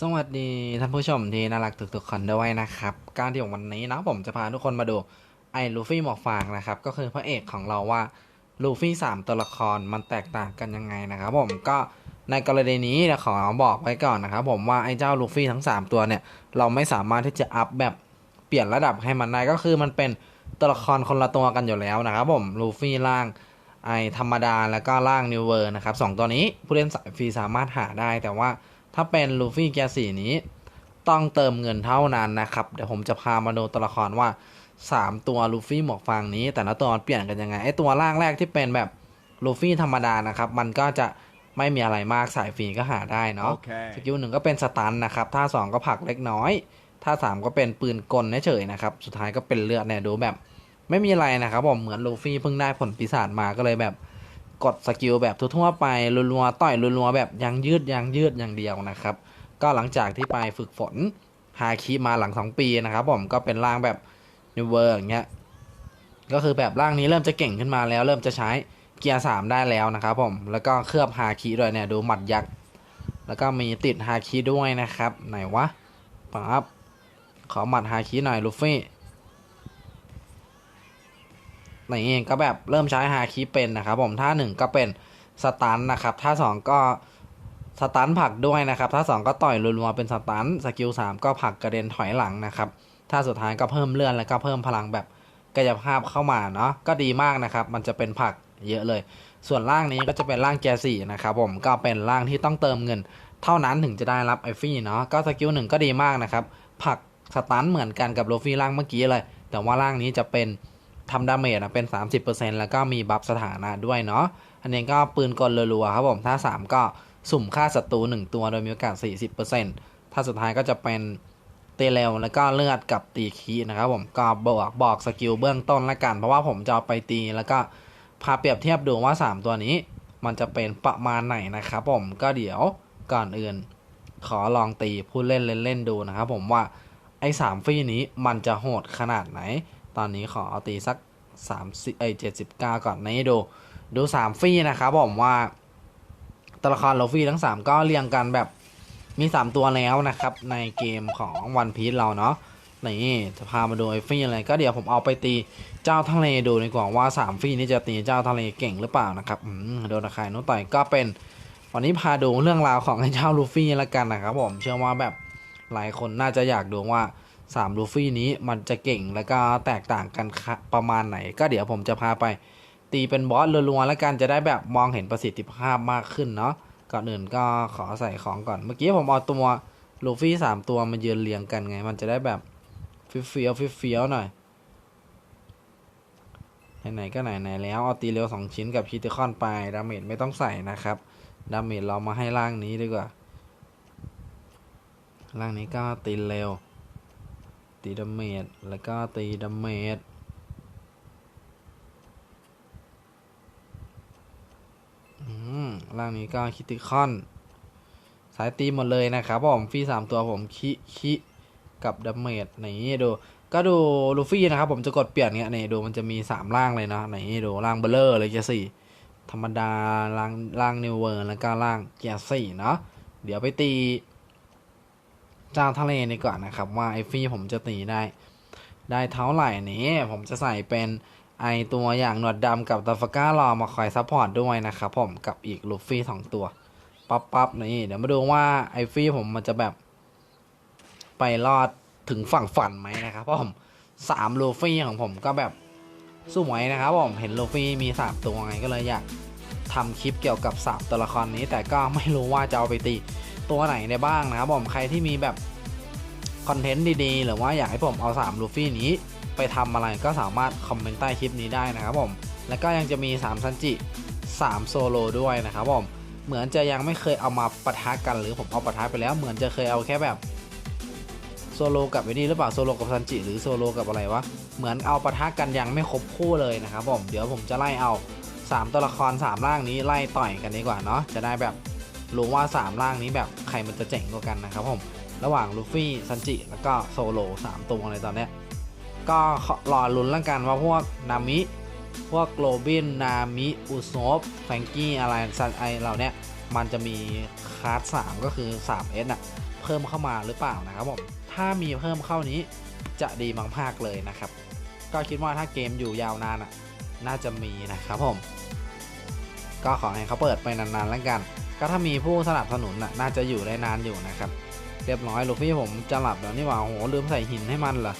สวัสดีท่านผู้ชมที่น่ารักทุกๆคนด้วยนะครับ การที่ของวันนี้นะผมจะพาทุกคนมาดูไอ้ลูฟี่หมวกฟางนะครับ ก็คือพระเอกของเราว่าลูฟี่สามตัวละครมันแตกต่างกันยังไงนะครับ ผมก็ในกรณีนี้ขอบอกไว้ก่อนนะครับ ผมว่าไอ้เจ้าลูฟี่ทั้ง 3 ตัวเนี่ย เราไม่สามารถที่จะอัพแบบเปลี่ยนระดับให้มันได้ก็คือมันเป็นตัวละครคนละตัวกันอยู่แล้วนะครับ ผมลูฟี่ล่างไอธรรมดาแล้วก็ล่างนิวเวอร์นะครับสองตัวนี้ผู้เล่นสายฟรีสามารถหาได้แต่ว่า ถ้าเป็นลูฟี่เกียร์สีนี้ ต้องเติมเงินเท่านั้นนะครับ เดี๋ยวผมจะพามาดูตัวละครว่า 3 ตัวลูฟี่หมวกฟางนี้ แต่ละตัวมันเปลี่ยนกันยังไงไอตัวล่างแรกที่เป็นแบบลูฟี่ธรรมดานะครับ มันก็จะไม่มีอะไรมากสายฟรีก็หาได้เนาะ Okay. สกิลหนึ่งก็เป็นสตันนะครับท่าสองก็ผลักเล็กน้อยท่าสามก็เป็นปืนกลเฉยๆนะครับ สุดท้ายก็เป็นเลือดเนี่ยดูแบบ ไม่มีอะไรนะครับผมเหมือนลูฟี่เพิ่งได้ผลปีศาจมาก็เลยแบบ กดสกิลแบบทั่วๆไปรัวๆต่อยรัวๆแบบยังยืดยังยืดอย่างเดียวนะครับ ก็หลังจากที่ไปฝึกฝนฮาคิมาหลังสองปีนะครับผมก็เป็นร่างแบบนิเวอร์อย่างเงี้ยก็คือแบบร่างนี้เริ่มจะเก่งขึ้นมาแล้ว เริ่มจะใช้เกียร์สามได้แล้วนะครับผมแล้วก็เคลือบฮาคิด้วยเนี่ยดูหมัดยักษ์แล้วก็มีติดฮาคิด้วยนะครับ ไหนวะปั๊บขอหมัดฮาคิหน่อยลูฟี่ นี่ก็แบบเริ่มใช้ฮาคิเป็นนะครับผมท่าหนึ่งก็เป็นสตันนะครับท่าสองก็สตันผลักด้วยนะครับท่าสองก็ต่อยรัวๆเป็นสตันสกิลสามก็ผลักกระเด็นถอยหลังนะครับท่าสุดท้ายก็เพิ่มเลื่อนแล้วก็เพิ่มพลังแบบกายภาพเข้ามาเนาะก็ดีมากนะครับมันจะเป็นผลักเยอะเลย ส่วนล่างนี้ก็จะเป็นล่างแกสี่นะครับผมก็เป็นล่างที่ต้องเติมเงิน เท่านั้นถึงจะได้รับไอฟี่เนาะก็สกิลหนึ่งก็ดีมากนะครับผลักสตันเหมือนกันกับโลฟี่ล่างเมื่อกี้เลย แต่ว่าล่างนี้จะเป็น ทำดาเมจนะเป็น 30%แล้วก็มีบัฟสถานะด้วยเนาะ อันนี้ก็ปืนกลรัวๆครับผม ถ้า 3 ก็สุ่มฆ่าศัตรู1 ตัวโดยมีโอกาส 40%ถ้าสุดท้ายก็จะเป็นเตเรลแล้วก็เลือดกับตีคีนะครับผม ก็บอกบอกสกิลเบื้องต้นละกัน เพราะว่าผมจะไปตีแล้วก็พาเปรียบเทียบดูว่า 3 ตัวนี้ มันจะเป็นประมาณไหนนะครับผม ก็เดี๋ยวก่อนอื่น ขอลองตีผู้เล่นเล่นๆดูนะครับผมว่าไอ้สามฟรีนี้มันจะโหดขนาดไหน ตอนนี้ขอเอาตีสัก3เอ้ย79ก่อนนี้ดูดู3ฟรีนะครับผมว่าตัวละครโลฟี่ทั้ง3ก็เรียงกันแบบมี3ตัวแล้วนะครับ ในเกมของวันพี e เราเนาะนี่จะพามาดูไอ้ฟรีอะไรก็เดี๋ยวผมเอาไปตีเจ้าทะเลดูดีกว่าว่า3ฟรีนี้จะตีเจ้าทะเลเก่งหรือเปล่านะครับอืมโดนตะคร่นุต่อยก็เป็นวันนี้พาดูเรื่องราวของไอ้เจ้าลูฟี่ละกันนะครับผมเชื่อว่าแบบหลายคนน่าจะอยากดูว่า 3ลูฟี่นี้มันจะเก่งแล้วก็แตกต่างกันประมาณไหน ก็เดี๋ยวผมจะพาไป ตีเป็นบอสรัวๆแล้วกันจะได้แบบมองเห็นประสิทธิภาพมากขึ้นเนาะก่อนอื่นก็ขอใส่ของก่อนเมื่อกี้ผมเอาตัวลูฟี่สามตัวมายืนเรียงกันไง มันจะได้แบบเฟี้ยวๆเฟี้ยวหน่อยไหนๆก็ไหนๆแล้วเอาตีเร็วสองชิ้นกับคิติคอนไปดาเมจไม่ต้องใส่นะครับดาเมจเรามาให้ร่างนี้ดีกว่าร่างนี้ก็ตีเร็ว ตีดาเมจแล้วก็ตีดาเมจอืมร่างนี้ก็คิติคอน สายตีหมดเลยนะครับผมฟรีสามตัวผมคิคิกับดาเมจนี่ดู ก็ดูลูฟี่นะครับ ผมจะกดเปลี่ยนเนี้ยนี่ดูมันจะมีสามร่างเลยนะนี่ดูร่างเบลเลอร์เลยจะสี่ธรรมดาล่างล่างนิวเวอร์แล้วก็ล่างเกียร์สี่เนาะเดี๋ยวไปตี จ้าทะเลนี่ก่อนนะครับ ว่าไอฟี่ผมจะตีได้ ได้เท่าไหร่นี้ ผมจะใส่เป็นไอตัวอย่างหนวดดำกับตาฟก้ารอมาคอยซัพพอร์ตด้วยนะครับผมกับอีกลูฟี่สองตัวปั๊บปั๊บนี่เดี๋ยวมาดูว่าไอฟี่ผมมันจะแบบ ไปรอดถึงฝั่งฝันไหมนะครับเพราะผมสามลูฟี่ของผมก็แบบสวยนะครับผมเห็นลูฟี่มีสามตัวไงก็เลยอยากทำคลิปเกี่ยวกับสามตัวละครนี้ แต่ก็ไม่รู้ว่าจะเอาไปตี ตัวไหนได้บ้างนะครับผมใครที่มีแบบคอนเทนต์ดีๆ หรือว่าอยากให้ผมเอา 3 ลูฟี่นี้ ไปทำอะไรก็สามารถคอมเมนต์ใต้คลิปนี้ได้นะครับผม แล้วก็ยังจะมี 3 ซันจิ 3 โซโลด้วยนะครับผม เหมือนจะยังไม่เคยเอามาปะทะกันหรือผมเอาปะทะไปแล้ว เหมือนจะเคยเอาแค่แบบโซโลกับไอ้นี่หรือเปล่าโซโลกับซันจิหรือโซโลกับอะไรวะ เหมือนเอาปะทะกันยังไม่ครบคู่เลยนะครับผม เดี๋ยวผมจะไล่เอา 3 ตัวละคร 3 ร่างนี้ไล่ต่อยกันดีกว่าเนาะ จะได้แบบ รู้ว่า 3 ร่างนี้แบบใครมันจะเจ๋งกว่ากันนะครับผมระหว่างลูฟี่ซันจิแล้วก็โซโล3ตัวเลยตอนนี้ก็รอลุ้นแล้วกันว่าพวกนามิพวกโรบินนามิอุซบแฟงกี้อะไรซันไอเหล่าเนี้ยมันจะมีคาสสามก็คือ 3S อะเพิ่มเข้ามาหรือเปล่านะครับผมถ้ามีเพิ่มเข้านี้จะดีมากๆเลยนะครับ ก็คิดว่าถ้าเกมอยู่ยาวนานอะน่าจะมีนะครับผม ก็ขอให้เขาเปิดไปนานๆแล้วกัน ก็ถ้ามีผู้สนับสนุนน่าจะอยู่ได้นานอยู่นะครับ เรียบร้อยลูฟี่ผมจะหลับแล้วนี่หว่าโอ้โหลืมใส่หินให้มันเหรอ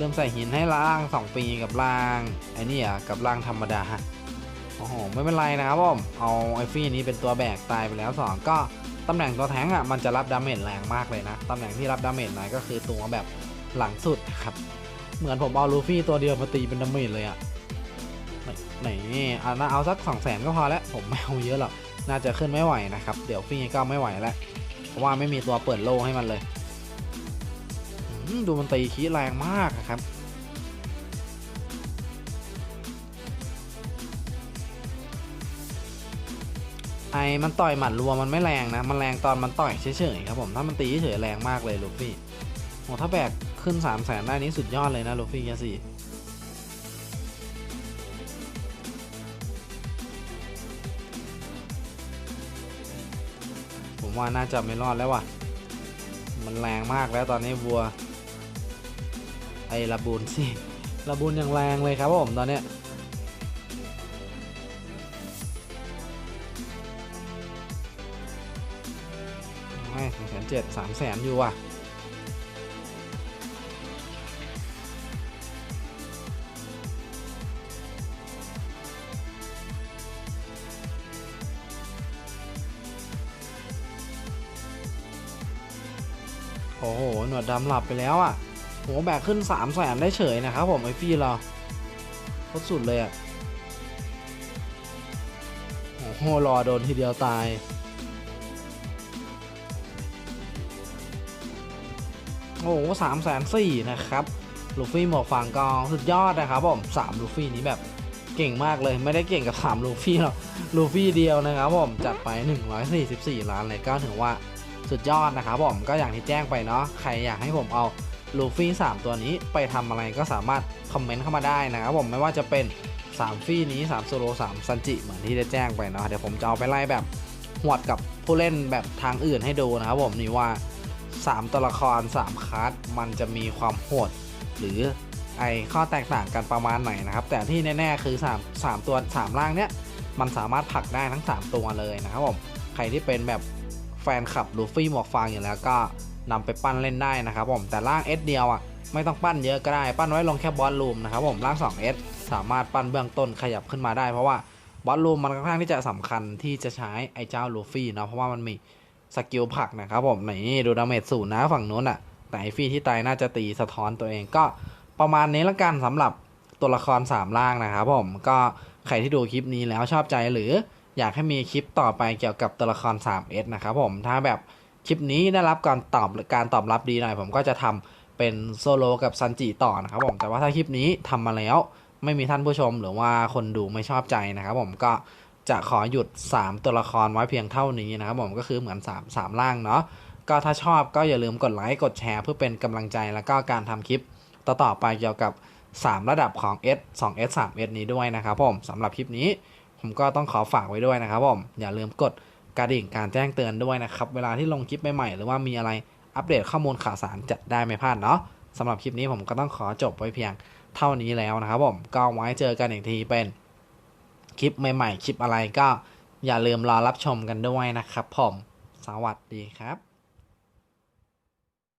ลืมใส่หินให้ล่าง2ปีกับล่างไอ้นี่อะกับล่างธรรมดาโอ้โหไม่เป็นไรนะครับผมเอาไอฟี่นี้เป็นตัวแบกตายไปแล้ว 2 ก็ตำแหน่งตัวแทงอะมันจะรับดาเมจแรงมากเลยนะตำแหน่งที่รับดาเมจน้อยก็คือตัวแบบหลังสุดครับเหมือนผมเอาลูฟี่ตัวเดียวมาตีเป็นดาเมจเลยอะไหนเอานะเอาสักสองแสนก็พอแล้วผมไม่เอาเยอะหรอก น่าจะขึ้นไม่ไหวนะครับ เดี๋ยวฟี่ก็ไม่ไหวแล้ว เพราะว่าไม่มีตัวเปิดโล่ให้มันเลย ดูมันตีคีแรงมากอะครับ ไอ้มันต่อยหมัดรัวมันไม่แรงนะ มันแรงตอนมันต่อยเฉยๆครับผมถ้ามันตีเฉยแรงมากเลยลูฟี่โอ้ถ้าแบกขึ้น3 0 0แสนได้นี้สุดยอดเลยนะลูฟี่แค่สี่ ว่าน่าจะไม่รอดแล้วว่ะ มันแรงมากแล้วตอนนี้วัว ไอ้ระบูนสิระบูนอย่างแรงเลยครับผมตอนเนี้ยไม่สองแสนเจ็ดสามแสนอยู่ว่ะ โอ้โห หนวดดำหลับไปแล้วอะโหแบกขึ้น3ามแสนได้เฉยนะครับผมไอฟี่เราโคตรสุดเลยอะโอ้โหรอโดนทีเดียวตายโอ้โหสามแสนสี่นะครับ ลูฟี่หมวกฟางกองสุดยอดนะครับผมสามลูฟี่นี้แบบเก่งมากเลย ไม่ได้เก่งกับสามลูฟี่หรอก ลูฟี่เดียวนะครับผม จัดไป 144 ล้านเลยก็ถือว่า สุดยอดนะครับผมก็อย่างที่แจ้งไปเนาะใครอยากให้ผมเอาลูฟี่ 3 ตัวนี้ไปทำอะไรก็สามารถคอมเมนต์เข้ามาได้นะครับผมไม่ว่าจะเป็น 3 ฟี่นี้3โซโล3ซันจิเหมือนที่ได้แจ้งไปเนาะเดี๋ยวผมจะเอาไปไล่แบบหวดกับผู้เล่นแบบทางอื่นให้ดูนะครับผมนี่ว่า 3 ตัวละคร 3คัสมันจะมีความโหด หรือไอข้อแตกต่างกันประมาณไหนนะครับ แต่ที่แน่ๆคือ 3 3 ตัว 3 ล่างเนี้ยมันสามารถผลักได้ทั้ง 3 ตัวเลยนะครับผมใครที่เป็นแบบ แฟนคลับลูฟี่หมวกฟางอยู่แล้วก็นำไปปั้นเล่นได้นะครับผมแต่ร่าง S เดียวอะไม่ต้องปั้นเยอะก็ได้ ปั้นไว้ลงแค่บอลลูมนะครับผมร่าง 2S สามารถปั้นเบื้องต้นขยับขึ้นมาได้ เพราะว่าบอลลูมมันค่อนข้างที่จะสำคัญที่จะใช้ไอ้เจ้าลูฟี่เนาะเพราะว่ามันมีสกิลผักนะครับผมนี่ดูดาเมจศูนนะฝั่งนู้นอะแต่ไอฟี่ที่ตายน่าจะตีสะท้อนตัวเองก็ประมาณนี้ละกันสำหรับตัวละคร3ล่างนะครับผมก็ใครที่ดูคลิปนี้แล้วชอบใจหรือ อยากให้มีคลิปต่อไปเกี่ยวกับตัวละคร 3S นะครับผมถ้าแบบคลิปนี้ได้รับการตอบการตอบรับดีหน่อยผมก็จะทำเป็นโซโลกับซันจิต่อนะครับผมแต่ว่าถ้าคลิปนี้ทำมาแล้ว ไม่มีท่านผู้ชมหรือว่าคนดูไม่ชอบใจนะครับผมก็จะขอหยุด 3 ตัวละครไว้เพียงเท่านี้นะครับผมก็คือเหมือน 3 3ล่างเนาะก็ถ้าชอบก็อย่าลืมกดไลค์กดแชร์เพื่อเป็นกำลังใจแล้วก็การทำคลิปต่อๆไปเกี่ยวกับ 3 ระดับของ S 2S 3S นี้ด้วยนะครับผมสำหรับคลิปนี้ ผมก็ต้องขอฝากไว้ด้วยนะครับผมอย่าลืมกดกระดิ่งการแจ้งเตือนด้วยนะครับ เวลาที่ลงคลิปใหม่ๆหรือว่ามีอะไรอัปเดตข้อมูลข่าวสารจะได้ไม่พลาดเนาะสำหรับคลิปนี้ผมก็ต้องขอจบไว้เพียงเท่านี้แล้วนะครับผมก็ไว้เจอกันอีกทีเป็นคลิปใหม่ๆ คลิปอะไรก็อย่าลืมรอรับชมกันด้วยนะครับผม สวัสดีครับ